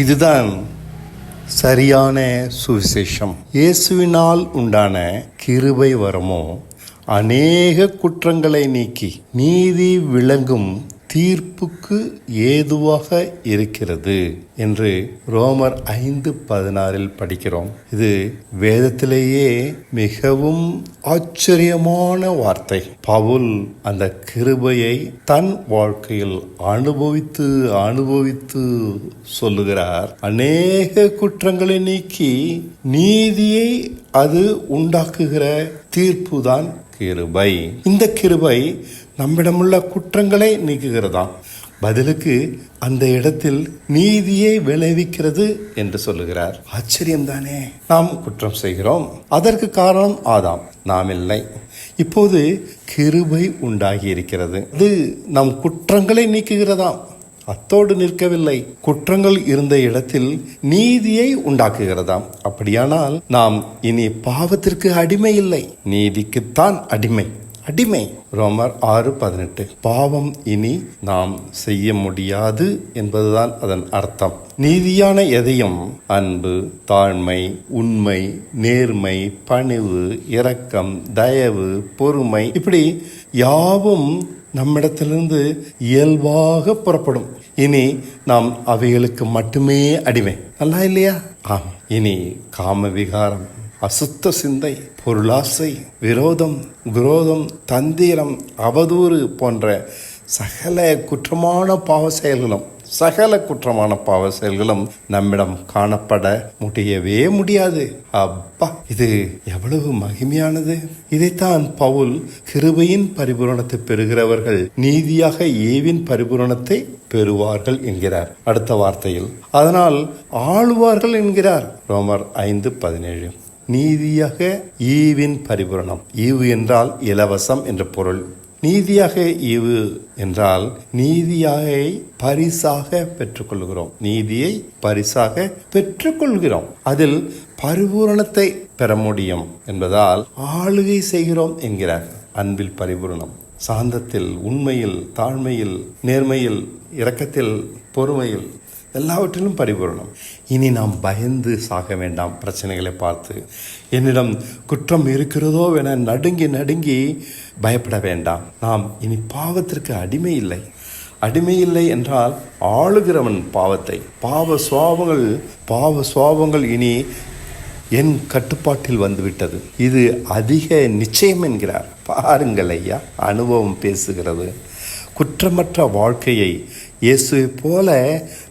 இதுதான் சரியான சுவிசேஷம். இயேசுவினால் உண்டான கிருபை வரமோ அநேக குற்றங்களை நீக்கி நீதி விளங்கும் தீர்ப்புக்கு ஏதுவாக இருக்கிறது என்று ரோமர் ஐந்து பதினாறில் படிக்கிறோம். இது வேதத்திலேயே மிகவும் ஆச்சரியமான வார்த்தை. பவுல் அந்த கிருபையை தன் வாழ்க்கையில் அனுபவித்து அனுபவித்து சொல்லுகிறார். அநேக குற்றங்களை நீக்கி நீதியை அது உண்டாக்குகிற தீர்ப்புதான் கிருபை. இந்த கிருபை நம்மிடமுள்ள குற்றங்களை நீக்குகிறதாம் பதிலுக்கு அந்த இடத்தில் நீதியை விளைவிக்கிறது என்று சொல்லுகிறார். ஆச்சரியம்தானே. நாம் குற்றம் செய்கிறோம். அதற்கு காரணம் ஆதாம். நாம் இல்லை. இப்போது கிருபை உண்டாகி இருக்கிறது அது நம் குற்றங்களை நீக்குகிறதாம் அத்தோடு நிற்கவில்லை. குற்றங்கள் இருந்த இடத்தில் நீதியை உண்டாக்குகிறதாம் அப்படியானால் நாம் இனி பாவத்திற்கு அடிமை இல்லை நீதிக்குத்தான் அடிமை. அடிமை. ரோமர் ஆறு பதினெட்டு. பாவம் இனி நாம் செய்ய முடியாது என்பதுதான் அதன் அர்த்தம். நீதியான எதையும் அன்பு தாழ்மை உண்மை நேர்மை பணிவு இரக்கம் தயவு பொறுமை இப்படி யாவும் நம்மிடத்திலிருந்து இயல்பாக புறப்படும். இனி நாம் அவைகளுக்கு மட்டுமே அடிமை. நல்லா இல்லையா? ஆமாம் இனி காம விகாரம். அசுத்த சிந்தை பொருளாசை விரோதம் விரோதம் தந்திரம் அவதூறு போன்ற சகல குற்றமான பாவ செயல்களும் சகல குற்றமான பாவ செயல்களும் நம்மிடம் காணப்பட முடியவே முடியாது. அப்பா இது எவ்வளவு மகிமையானது. இதைத்தான் பவுல் கிருபையின் பரிபூரணத்தை பெறுகிறவர்கள் நீதியாக ஏவின் பரிபூரணத்தை பெறுவார்கள் என்கிறார். அடுத்த வார்த்தையில் அதனால் ஆளுவார்கள் என்கிறார். ரோமர் ஐந்து பதினேழு. நீதியாக ஈவின் பரிபூரணம். ஈவு என்றால் இலவசம் என்ற பொருள். நீதியாக ஈவு என்றால் நீதியாக பரிசாக பெற்றுக்கொள்கிறோம். நீதியை பரிசாக பெற்றுக்கொள்கிறோம். அதில் பரிபூரணத்தை பெற முடியும் என்பதால் ஆளுகை செய்கிறோம் என்கிறார். அன்பில் பரிபூரணம். சாந்தத்தில் உண்மையில் தாழ்மையில் நேர்மையில் இரக்கத்தில் பொறுமையில் எல்லாவற்றிலும் பரிபூரணம். இனி நாம் பயந்து சாக வேண்டாம் பிரச்சனைகளை பார்த்து. என்னிடம் குற்றம் இருக்கிறதோ என நடுங்கி நடுங்கி பயப்பட வேண்டாம். நாம் இனி பாவத்திற்கு அடிமை இல்லை. அடிமை இல்லை என்றால் ஆளுகிறவன் பாவத்தை. பாவ சுவாபங்கள் பாவ சுவாபங்கள் இனி என் கட்டுப்பாட்டில் வந்துவிட்டது. இது அதிக நிச்சயம் என்கிறார். பாருங்கள் ஐயா அனுபவம் பேசுகிறது. குற்றமற்ற வாழ்க்கையை இயேசுவை போல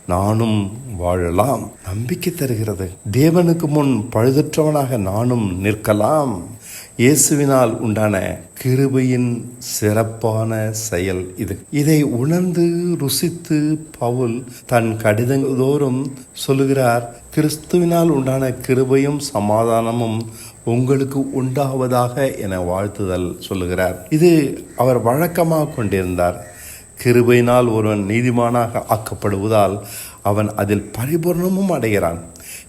நானும் வாழலாம். நம்பிக்கை தருகிறது. தேவனுக்கு முன் பழுதற்றவனாக நானும் நிற்கலாம். இயேசுவினால் உண்டான கிருபையின் சிறப்பான செயல் இது. இதை உணர்ந்து ருசித்து பவுல் தன் கடிதங்கள் தோறும் சொல்லுகிறார் கிறிஸ்துவினால் உண்டான கிருபையும் சமாதானமும் உங்களுக்கு உண்டாவதாக என வாழ்த்துதல் சொல்லுகிறார். இது அவர் வழக்கமாக கொண்டிருந்தார். கிருபையினால் ஒருவன் நீதிமானாக ஆக்கப்படுவதால் அவன் அதில் பரிபூர்ணமும் அடைகிறான்.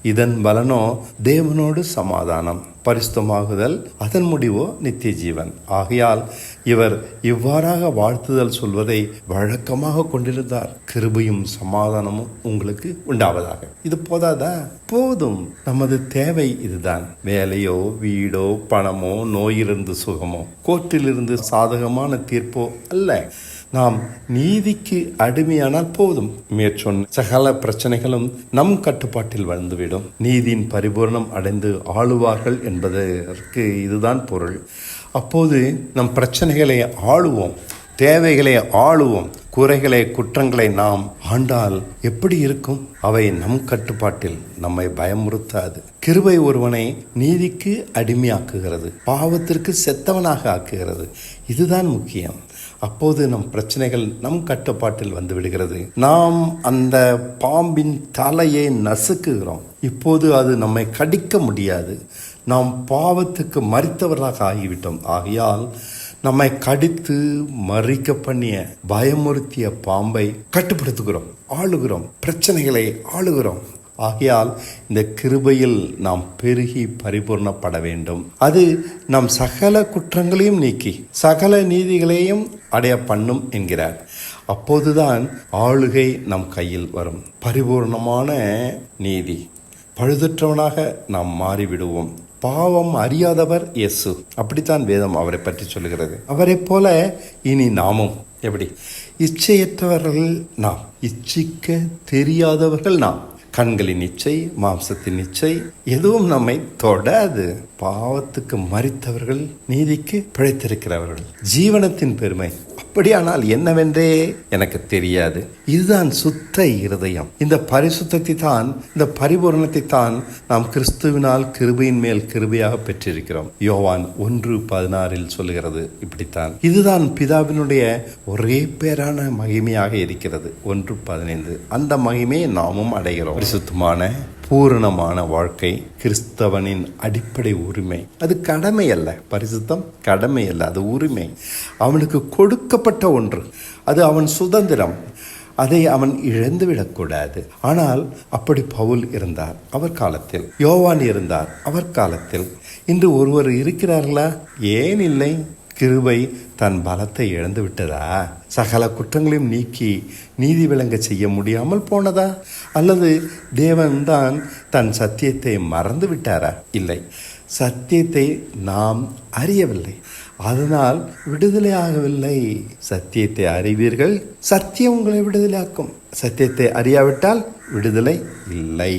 இதன் பலனோ தேவனோடு சமாதானம் பரிசுத்தமாகுதல் அதன் முடிவோ நித்திய ஜீவன் ஆகையால் இவர் இவ்வாறாக வாழ்த்துதல் சொல்வதை வழக்கமாக கொண்டிருந்தார். கிருபையும் சமாதானமும் உங்களுக்கு உண்டாவதாக. இது போதாதா? போதும். நமது தேவை இதுதான். வேலையோ வீடோ பணமோ நோயிலிருந்து சுகமோ கோர்ட்டிலிருந்து சாதகமான தீர்ப்போ அல்ல. நாம் நீதிக்கு அடிமையானால் போதும் மேற்சொன்ன சகல பிரச்சனைகளும் நம் கட்டுப்பாட்டில் வந்துவிடும் நீதியின் பரிபூர்ணம் அடைந்து ஆளுவார்கள் என்பதற்கு இதுதான் பொருள். அப்போது நம் பிரச்சனைகளை ஆளுவோம் தேவைகளை ஆளுவோம் குறைகளை குற்றங்களை நாம் ஆண்டால் எப்படி இருக்கும்? அவை நம் கட்டுப்பாட்டில் நம்மை பயமுறுத்தாது. கிருபை ஒருவனை நீதிக்கு அடிமையாக்குகிறது பாவத்திற்கு செத்தவனாக ஆக்குகிறது. இதுதான் முக்கியம். அப்போது நம் பிரச்சனைகள் நம் கட்டுப்பாட்டில் வந்து விடுகிறது. நாம் அந்த பாம்பின் தலையை நசுக்குகிறோம். இப்போது அது நம்மை கடிக்க முடியாது. நாம் பாவத்துக்கு மறித்தவர்களாக ஆகிவிட்டோம். ஆகையால் நம்மை கடித்து மறிக்க பண்ணிய பயமுறுத்திய பாம்பை கட்டுப்படுத்துகிறோம். ஆளுகிறோம். பிரச்சனைகளை ஆளுகிறோம். ஆகையால் இந்த கிருபையில் நாம் பெருகி பரிபூர்ணப்பட வேண்டும். அது நம் சகல குற்றங்களையும் நீக்கி சகல நீதிகளையும் அடைய பண்ணும் என்கிறார். அப்போதுதான் ஆளுகை நம் கையில் வரும். பரிபூர்ணமான நீதி. பழுதற்றவனாக நாம் மாறிவிடுவோம். பாவம் அறியாதவர் இயேசு. அப்படித்தான் வேதம் அவரை பற்றி சொல்லுகிறது. அவரைப் போல இனி நாமும் எப்படி? இச்சையற்றவர்கள் நாம். இச்சிக்க தெரியாதவர்கள் நாம். கண்களின் இச்சை மாம்சத்தின் இச்சை எதுவும் நம்மை தொடாது. பாவத்துக்கு மறித்தவர்கள் நீதிக்கு பிழைத்திருக்கிறவர்கள். ஜீவனத்தின் பெருமை. அப்படியானால் என்னவென்றே எனக்கு தெரியாது. இதுதான் சுத்த இருதயம். இந்த பரிசுத்தத்தை தான் இந்த பரிபூரணத்தை தான் நாம் கிறிஸ்துவினால் கிருபையின் மேல் கிருபையாக பெற்றிருக்கிறோம். யோவான் ஒன்று பதினாறில் சொல்லுகிறது இப்படித்தான். இதுதான் பிதாவினுடைய ஒரே பேரான மகிமையாக இருக்கிறது. ஒன்று பதினைந்து. அந்த மகிமையை நாமும் அடைகிறோம். பரிசுத்தமான பூரணமான வாழ்க்கை கிறிஸ்தவனின் அடிப்படை உரிமை. அது கடமை அல்ல பரிசுத்தம் கடமை அல்ல அது உரிமை. அவனுக்கு கொடுக்கப்பட்ட ஒன்று. அது அவன் சுதந்திரம். அதை அவன் இழந்துவிடக்கூடாது. ஆனால் அப்படி பவுல் இருந்தார். அவர் காலத்தில். யோவான் இருந்தார். அவர் காலத்தில். இன்று ஒருவர் இருக்கிறார்களா? ஏன் இல்லை? கிருபை தன் பலத்தை இழந்து விட்டதா? சகல குற்றங்களையும் நீக்கி நீதி விளங்க செய்ய முடியாமல் போனதா? அல்லது தேவன்தான் தன் சத்தியத்தை மறந்து விட்டாரா? இல்லை. சத்தியத்தை நாம் அறியவில்லை. அதனால் விடுதலை ஆகவில்லை சத்தியத்தை அறிவீர்கள் சத்தியம் உங்களை விடுதலையாக்கும். சத்தியத்தை அறியாவிட்டால் விடுதலை இல்லை.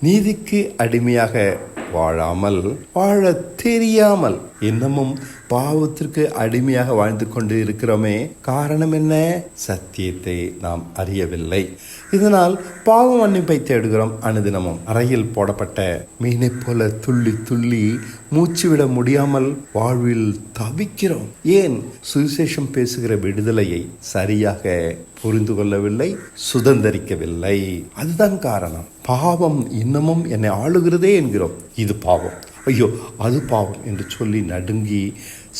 நீதிக்கு அடிமையாக வாழாமல் வாழ தெரியாமல் இன்னமும் பாவத்திற்கு அடிமையாக வாழ்ந்து கொண்டு இருக்கிறோமே காரணம் என்ன? சத்தியத்தை நாம் அறியவில்லை. இதனால் பாவ மன்னிப்பை தேடுகிறோம். அனுதினமும் அறையில் போடப்பட்ட மீனைப் போல துள்ளி துள்ளி மூச்சு விட முடியாமல் வாழ்வில் தவிக்கிறோம். ஏன்? சுவிசேஷம் பேசுகிற விடுதலையை சரியாக புரிந்து கொள்ளவில்லை சுதந்திரிக்கவில்லை. அதுதான் காரணம். பாவம் இன்னமும் என்னை ஆளுகிறதே என்கிறோம். இது பாவம். ஐயோ அது பாவம் என்று சொல்லி நடுங்கி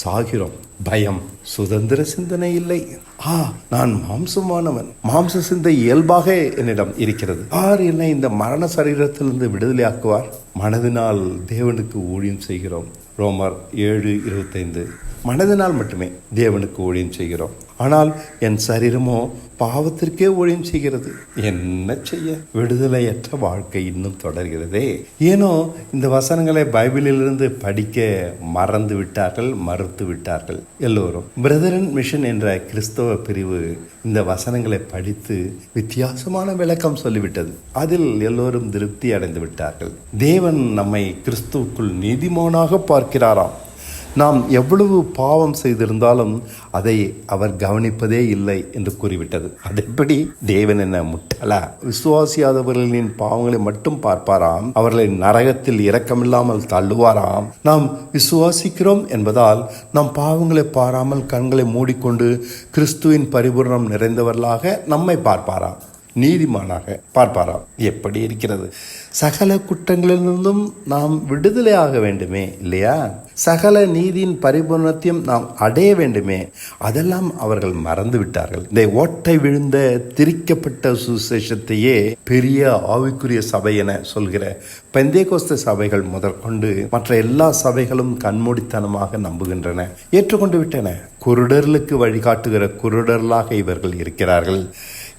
சாகிறோம் பயம் சுதந்திர சிந்தனை இல்லை. ஆ நான் மாம்சமானவன். மாம்ச சிந்தை இயல்பாக என்னிடம் இருக்கிறது. யார் என்னை இந்த மரண சரீரத்திலிருந்து விடுதலையாக்குவார்? மனதினால் தேவனுக்கு ஊழியம் செய்கிறோம். ரோமர் ஏழு இருபத்தைந்து. மனதினால் மட்டுமே தேவனுக்கு ஊழியம் செய்கிறோம். ஆனால் என் சரீரமோ பாவத்திற்கே ஊழியம் செய்கிறது. என்ன செய்ய? விடுதலையற்ற வாழ்க்கை இன்னும் தொடர்கிறதே. ஏனோ இந்த வசனங்களை பைபிளிலிருந்து படிக்க மறந்து விட்டார்கள் மறுத்து விட்டார்கள். எல்லோரும் பிரதரன் மிஷன் என்ற கிறிஸ்தவ பிரிவு இந்த வசனங்களை படித்து வித்தியாசமான விளக்கம் சொல்லிவிட்டது. அதில் எல்லோரும் திருப்தி அடைந்து விட்டார்கள். தேவன் நம்மை கிறிஸ்துவுக்குள் நீதிமானாக பார்க்கிறாராம். நாம் எவ்வளவு பாவம் செய்திருந்தாலும் அதை அவர் கவனிப்பதே இல்லை என்று கூறிவிட்டது. அது எப்படி தேவன் என்ன முட்டலா விசுவாசியாதவர்களின் பாவங்களை மட்டும் பார்ப்பாராம் அவர்களை நரகத்தில் இரக்கமில்லாமல் தள்ளுவாராம். நாம் விசுவாசிக்கிறோம் என்பதால் நாம் பாவங்களை பாராமல் கண்களை மூடிக்கொண்டு கிறிஸ்துவின் பரிபூர்ணம் நிறைந்தவர்களாக நம்மை பார்ப்பாராம் நீதிமானாக பார்ப்பாராம். எப்படி இருக்கிறது? சகல குற்றங்களிலிருந்தும் நாம் விடுதலை ஆக வேண்டுமே இல்லையா? சகல நீதியின் பரிபூர்ணத்தையும் நாம் அடைய வேண்டுமே. அதெல்லாம் அவர்கள் மறந்து விட்டார்கள் இந்த ஓட்டை விழுந்த திரிக்கப்பட்ட சுசேஷத்தையே பெரிய ஆவிக்குரிய சபை என சொல்கிற பெந்தேகோஸ்த சபைகள் முதற்கொண்டு மற்ற எல்லா சபைகளும் கண்மூடித்தனமாக நம்புகின்றன. ஏற்றுக்கொண்டு விட்டன. குருடர்களுக்கு வழிகாட்டுகிற குருடர்களாக இவர்கள் இருக்கிறார்கள்.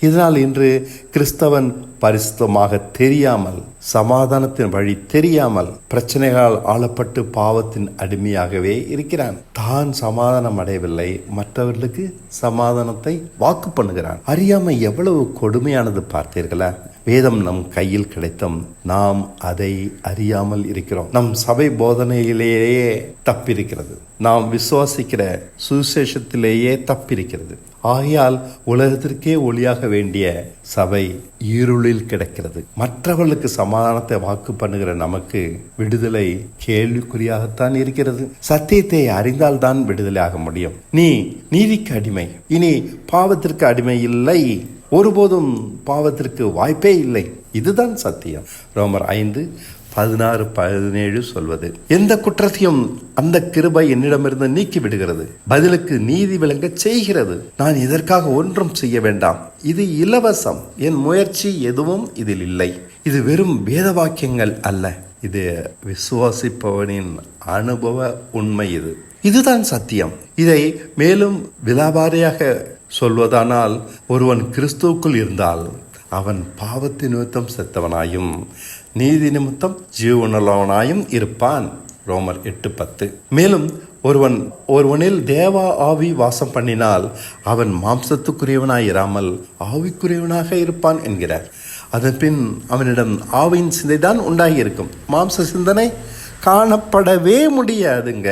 இதனால் இன்று கிறிஸ்தவன் பரிசுத்தமாக தெரியாமல் சமாதானத்தின் வழி தெரியாமல் பிரச்சனைகளால் ஆளப்பட்டு பாவத்தின் அடிமையாகவே இருக்கிறான். தான் சமாதானம் அடையவில்லை மற்றவர்களுக்கு சமாதானத்தை வாக்கு பண்ணுகிறான். அறியாமை எவ்வளவு கொடுமையானது பார்த்தீர்களா? வேதம் நம் கையில் கிடைத்தும் நாம் அதை அறியாமல் இருக்கிறோம். நம் சபை போதனையிலேயே தப்பிருக்கிறது நாம் விசுவாசிக்கிற சுவிசேஷத்திலேயே தப்பிருக்கிறது ஆகையால் உலகத்திற்கே ஒளியாக வேண்டிய சபை இருளில் கிடக்கிறது. மற்றவர்களுக்கு சமாதானத்தை வாக்கு பண்ணுகிற நமக்கு விடுதலை கேள்விக்குறியாகத்தான் இருக்கிறது. சத்தியத்தை அறிந்தால்தான் விடுதலை ஆக முடியும். நீ நீதிக்கு அடிமை. இனி பாவத்திற்கு அடிமை இல்லை. ஒருபோதும் பாவத்திற்கு வாய்ப்பே இல்லை. இதுதான் சத்தியம். ரோமர் ஐந்து பதினாறு பதினேழு சொல்வது. எந்த குற்றத்தையும் அந்த கிருபை என்னிடமிருந்து நீக்கி விடுகிறது. பதிலுக்கு நீதி விளங்க செய்கிறது. நான் இதற்காக ஒன்றும் செய்ய வேண்டாம். இது இலவசம். என் முயற்சி எதுவும் இதில் இல்லை. இது வெறும் வேத வாக்கியங்கள் அல்ல. இது விசுவாசிப்பவனின் அனுபவ உண்மை இது. இதுதான் சத்தியம். இதை மேலும் விலாபாரியாக சொல்வதானால் ஒருவன் கிறிஸ்துவுக்குள் இருந்தால் அவன் பாவத்தின் நிமித்தம் செத்தவனாயும் நீதி நிமித்தம் ஜீவனுள்ளவனாயும் இருப்பான். ரோமர் எட்டு பத்து மேலும் ஒருவன் ஒருவனில் தேவா ஆவி வாசம் பண்ணினால் அவன் மாம்சத்துக்குரியவனாய் இராமல் ஆவிக்குரியவனாக இருப்பான் என்கிறார். அதன் பின் அவனிடம் ஆவியின் சிந்தைதான் உண்டாகி இருக்கும் மாம்ச சிந்தனை காணப்படவே முடியாதுங்க.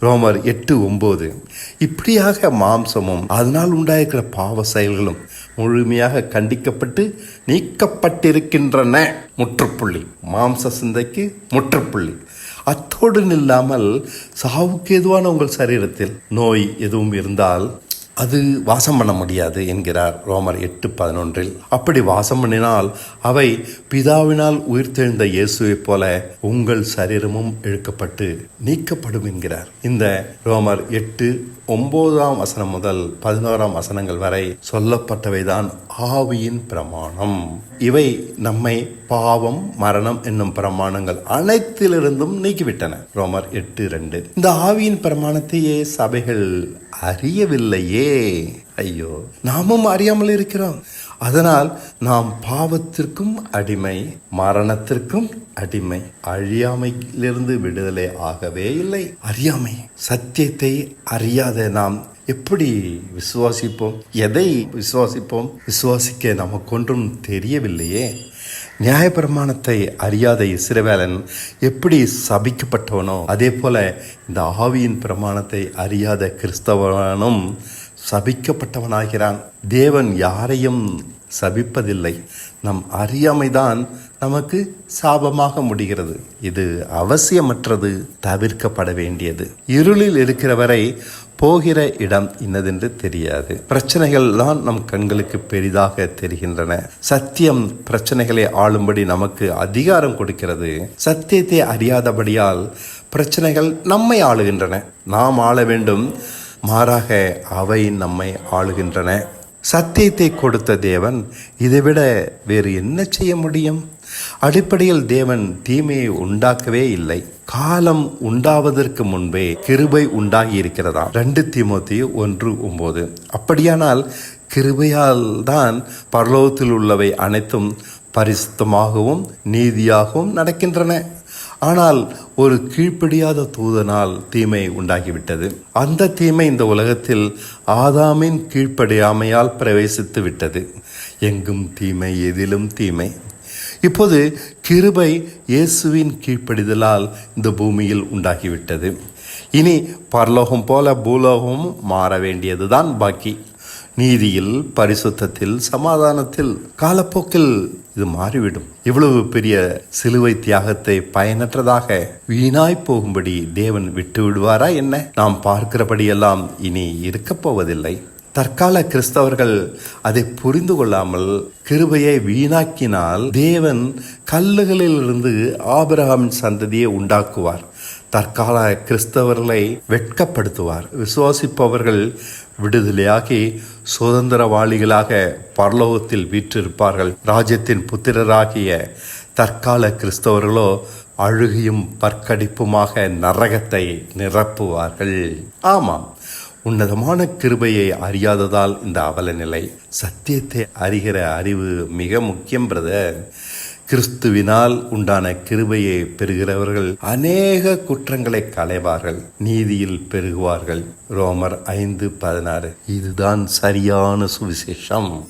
ரோமர் எட்டு ஒம்பது. இப்படியாக மாம்சமும் அதனால் உண்டாயிருக்கிற பாவ செயல்களும் முழுமையாக கண்டிக்கப்பட்டு நீக்கப்பட்டிருக்கின்றன. முற்றுப்புள்ளி. மாம்ச சிந்தைக்கு முற்றுப்புள்ளி. அத்தோடு நில்லாமல் சாவுக்கு எதுவான உங்கள் சரீரத்தில் நோய் எதுவும் இருந்தால் அது வாசம் பண்ண முடியாது என்கிறார் ரோமர் எட்டு பதினொன்றில். அப்படி வாசம் பண்ணினால் அவை பிதாவினால் உயிர்த்தெழுந்த இயேசுவைப் போல உங்கள் சரீரமும் இழுக்கப்பட்டு நீக்கப்படும் என்கிறார். இந்த ரோமர் எட்டு ஒன்பதாம் வசனம் முதல் பதினோராம் வசனங்கள் வரை சொல்லப்பட்டவைதான் ஆவியின் பிரமாணம். இவை நம்மை பாவம் மரணம் என்னும் பிரமாணங்கள் அனைத்திலிருந்தும் நீக்கிவிட்டன. ரோமர் எட்டு ரெண்டு. இந்த ஆவியின் பிரமாணத்தையே சபைகள் அறியவில்லையே ஐயோ. நாமும் அறியாமல் இருக்கிறோம். அதனால் நாம் பாவத்திற்கும் அடிமை மரணத்திற்கும் அடிமை அழியாமையிலிருந்து விடுதலை ஆகவே இல்லை. அறியாமை சத்தியத்தை அறியாத நாம் எப்படி விசுவாசிப்போம்? எதை விசுவாசிப்போம்? விசுவாசிக்க நமக்கொன்றும் தெரியவில்லையே. நியாயப்பிரமாணத்தை அறியாத இஸ்ரவேலன் எப்படி சபிக்கப்பட்டவனோ அதே போல இந்த ஆவியின் பிரமாணத்தை அறியாத கிறிஸ்தவனும் சபிக்கப்பட்டவனாகிறான். தேவன் யாரையும் சபிப்பதில்லை. நம் அறியாமைதான் நமக்கு சாபமாக முடிகிறது. இது அவசியமற்றது தவிர்க்கப்பட வேண்டியது. இருளில் இருக்கிறவரை போகிற இடம் இன்னதென்று தெரியாது. பிரச்சனைகள் தான் நம் கண்களுக்கு பெரிதாக தெரிகின்றன. சத்தியம் பிரச்சனைகளை ஆளும்படி நமக்கு அதிகாரம் கொடுக்கிறது. சத்தியத்தை அறியாதபடியால் பிரச்சனைகள் நம்மை ஆளுகின்றன. நாம் ஆள வேண்டும் மாறாக அவை நம்மை ஆளுகின்றன. சத்தியத்தை கொடுத்த தேவன் இதைவிட வேறு என்ன செய்ய முடியும்? அடிப்படையில் தேவன் தீமையை உண்டாக்கவே இல்லை. காலம் உண்டாவதற்கு முன்பே கிருபை உண்டாகி இருக்கிறதா ரெண்டு தீமோத்தி ஒன்று ஒம்பது. அப்படியானால் கிருபையால் தான் பரலோகத்தில் உள்ளவை அனைத்தும் பரிசுத்தமாகவும் நீதியாகவும் நடக்கின்றன. ஆனால் ஒரு கீழ்ப்படியாத தூதனால் தீமை உண்டாகிவிட்டது. அந்த தீமை இந்த உலகத்தில் ஆதாமின் கீழ்ப்படியாமையால் பிரவேசித்து விட்டது. எங்கும் தீமை எதிலும் தீமை. இப்போது கிருபை இயேசுவின் கீழ்ப்படிதலால் இந்த பூமியில் உண்டாகிவிட்டது. இனி பரலோகம் போல பூலோகமும் மாற வேண்டியதுதான் பாக்கி. நீதியில் பரிசுத்தத்தில் சமாதானத்தில் காலப்போக்கில் இது மாறிவிடும். இவ்வளவு பெரிய சிலுவை தியாகத்தை பயனற்றதாக வீணாய் போகும்படி தேவன் விட்டு விடுவாரா என்ன? நாம் பார்க்கிறபடியெல்லாம் இனி இருக்கப் போவதில்லை. தற்கால கிறிஸ்தவர்கள் அதை புரிந்து கொள்ளாமல் கிருபையை வீணாக்கினால் தேவன் கல்லுகளிலிருந்து ஆபிரகாமின் சந்ததியை உண்டாக்குவார். தற்கால கிறிஸ்தவர்களை வெட்கப்படுத்துவார். விசுவாசிப்பவர்கள் விடுதலையாகி சுதந்திரவாளிகளாக பரலோகத்தில் வீற்றிருப்பார்கள். ராஜ்யத்தின் புத்திரராகிய தற்கால கிறிஸ்தவர்களோ அழுகியும் பற்கடிப்புமாக நரகத்தை நிரப்புவார்கள். ஆமாம் உன்னதமான கிருபையை அறியாததால் இந்த அவல நிலை சத்தியத்தை அறிகிற அறிவு மிக முக்கியம் பிரதர் கிறிஸ்துவினால் உண்டான கிருபையை பெறுகிறவர்கள் அநேக குற்றங்களை களைவார்கள் நீதியில் பெருகுவார்கள். ரோமர் ஐந்து பதினாறு. இதுதான் சரியான சுவிசேஷம்.